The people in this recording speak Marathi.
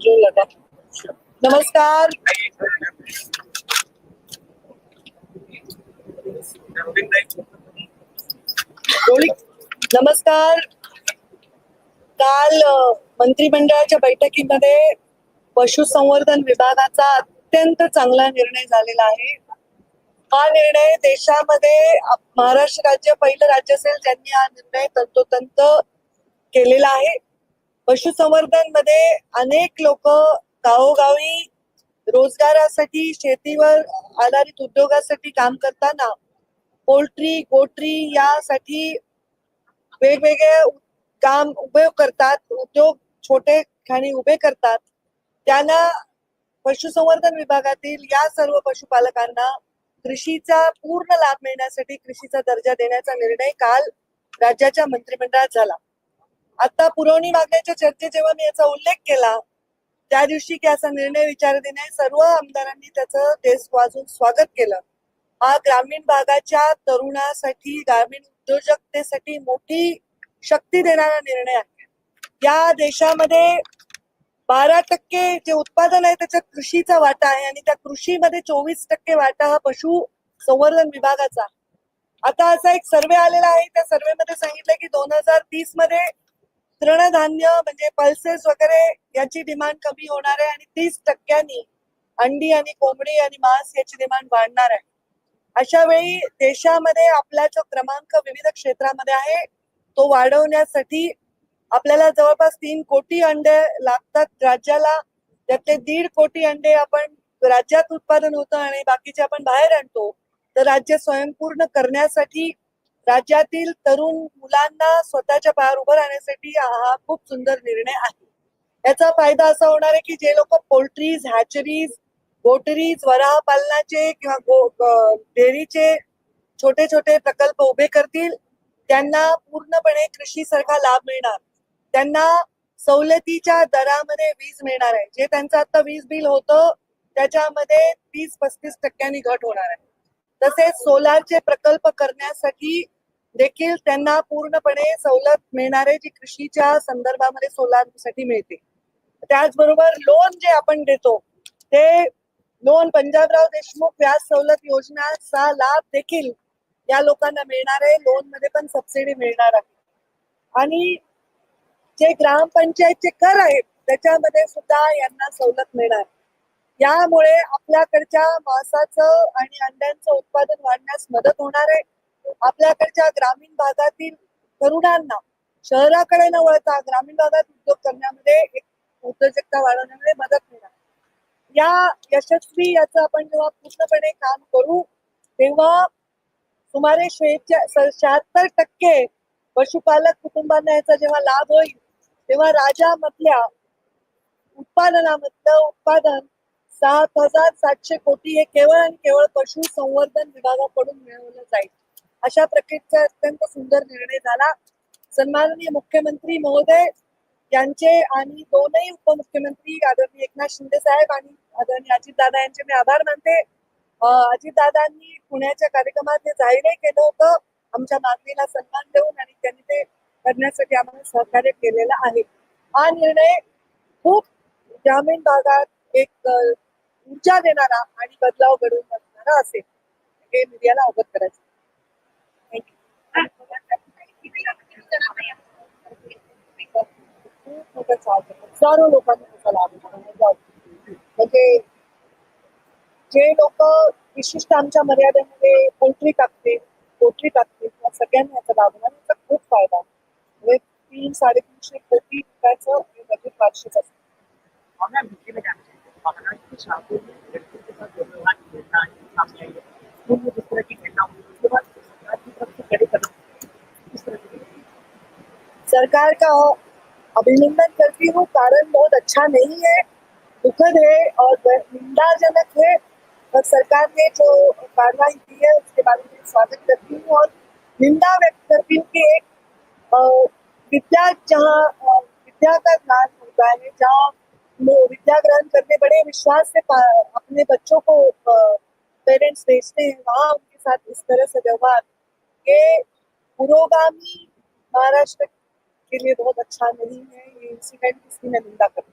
जो लगा नमस्कार. नमस्कार काल मंत्रिमंडळाच्या बैठकीमध्ये पशुसंवर्धन विभागाचा अत्यंत चांगला निर्णय झालेला आहे. हा निर्णय देशामध्ये महाराष्ट्र राज्य पहिलं राज्य असेल ज्यांनी हा निर्णय तंतोतंत केलेला आहे. पशुसंवर्धनमध्ये अनेक लोक गावोगावी रोजगारासाठी शेतीवर आधारित उद्योगासाठी काम करताना पोल्ट्री गोट्री यासाठी वेगवेगळे काम उभे करतात उद्योग छोटे खाणी उभे करतात. त्यांना पशुसंवर्धन विभागातील या सर्व पशुपालकांना कृषीचा पूर्ण लाभ मिळण्यासाठी कृषीचा दर्जा देण्याचा निर्णय काल राज्याच्या मंत्रिमंडळात झाला. आता पुरवणी मागण्याच्या चर्चेत जेव्हा मी याचा उल्लेख केला त्या दिवशी की असा निर्णय विचारधीने सर्व आमदारांनी त्याचं देश वाजून स्वागत केलं हा ग्रामीण भागाच्या तरुणासाठी ग्रामीण उद्योजकतेसाठी मोठी शक्ती देणारा निर्णय आहे या देशामध्ये बारा टक्के जे उत्पादन आहे त्याच्यात कृषीचा वाटा आहे आणि त्या कृषीमध्ये चोवीस टक्के वाटा हा पशु संवर्धन विभागाचा आहे. आता असा एक सर्वे आलेला आहे त्या सर्वे मध्ये सांगितलं की दोन हजार तीसमध्ये तृणधान्य म्हणजे पल्सेस वगैरे याची डिमांड कमी होणार आहे आणि तीस टक्क्यांनी अंडी आणि कोंबडी आणि मांस याची डिमांड वाढणार आहे. अशा वेळी देशामध्ये आपला जो क्रमांक विविध क्षेत्रामध्ये आहे तो वाढवण्यासाठी आपल्याला जवळपास तीन कोटी अंडे लागतात राज्याला. त्यातले दीड कोटी अंडे आपण राज्यात उत्पादन होतं आणि बाकीचे आपण बाहेर आणतो. तर राज्य स्वयंपूर्ण करण्यासाठी राज्यातील तरुण मुलांना स्वतःच्या पायावर उभं राहण्यासाठी हा खूप सुंदर निर्णय आहे. याचा फायदा असा होणार आहे की जे लोक पोल्ट्रीज हॅचरीज गोटरीज वराह पालनाचे किंवा डेअरीचे छोटे छोटे प्रकल्प उभे करतील त्यांना पूर्णपणे कृषीसारखा लाभ मिळणार. त्यांना सवलतीच्या दरामध्ये वीज मिळणार आहे. जे त्यांचं आता वीज बिल होतं त्याच्यामध्ये तीस पस्तीस टक्क्यांनी घट होणार आहे. तसेच सोलारचे प्रकल्प करण्यासाठी देखील त्यांना पूर्णपणे सवलत मिळणारे जी कृषीच्या संदर्भामध्ये सोलारसाठी मिळते. त्याचबरोबर लोन जे आपण देतो ते लोन पंजाबराव देशमुख व्याज सवलत योजनाचा लाभ देखील या लोकांना मिळणार. आहे लोनमध्ये पण सबसिडी मिळणार आहे. आणि जे ग्रामपंचायतचे कर आहेत त्याच्यामध्ये सुद्धा यांना सवलत मिळणार. यामुळे आपल्याकडच्या मांसाचं आणि अंड्यांचं उत्पादन वाढण्यास मदत होणार आहे. आपल्याकडच्या ग्रामीण भागातील तरुणांना शहराकडे न वळता ग्रामीण भागात उद्योग करण्यामध्ये एक उद्योजकता वाढवण्यामध्ये मदत मिळणार. या यशस्वी याचं आपण जेव्हा पूर्णपणे काम करू तेव्हा सुमारे शहात्तर टक्के पशुपालक कुटुंबांना याचा जेव्हा लाभ होईल तेव्हा राज्यामधल्या उत्पादनामधलं उत्पादन सात हजार सातशे कोटी हे केवळ आणि केवळ पशु संवर्धन विभागाकडून मिळवलं जाईल. अशा प्रकारचा अत्यंत सुंदर निर्णय झाला. सन्माननीय मुख्यमंत्री महोदय यांचे आणि दोनही उपमुख्यमंत्री आदरणीय एकनाथ शिंदे साहेब आणि आदरणीय अजितदादा यांचे मी आभार मानते. अजितदादांनी पुण्याच्या कार्यक्रमात हे जाहीरही केलं होतं. आमच्या मागणीला सन्मान देऊन आणि त्यांनी ते करण्यासाठी आम्हाला सहकार्य केलेलं आहे. हा निर्णय खूप ग्रामीण भागात एक ऊर्जा देणारा आणि बदलाव घडवून आणणारा असेल. हे मीडियाला अवगत करायचं खूप मोठा चाल आहे. हजारो लोकांनी त्याचा लाभ म्हणजे जे लोक विशिष्ट आमच्या मर्यादेमध्ये पोल्ट्री टाकतील पोल्ट्री टाकतील त्या सगळ्यांना याचा लाभ होणार. याचा खूप फायदा आहे. म्हणजे तीन साडेतीनशे कोटी रुपयाचं बजेट वार्षिक असतं. हमें मिट्टी में जाना चाहिए भावना की शादी में लड़की के साथ व्यवहार लेना सामने आई है स्कूल में जिस तरह की घटना हुई उसके बाद सरकार की तरफ से कड़े कदम किस तरह की सरकार का अभिनंदन करती हूँ? कारण बहुत अच्छा नहीं है दुखद है और निंदाजनक है। और सरकार ने जो कार्रवाई की है उसके बारे में स्वागत करती हूँ और निंदा व्यक्त करती हूँ कि एक विद्या जहाँ विद्या का ज्ञान होता है जहाँ लोग विद्या ग्रहण करने बड़े विश्वास से अपने बच्चों को पेरेंट्स भेजते हैं वहाँ उनके साथ इस तरह से व्यवहार। ये पुरोगामी महाराष्ट्र के लिए बहुत अच्छा नहीं है ये इंसिडेंट इसकी मैं निंदा करती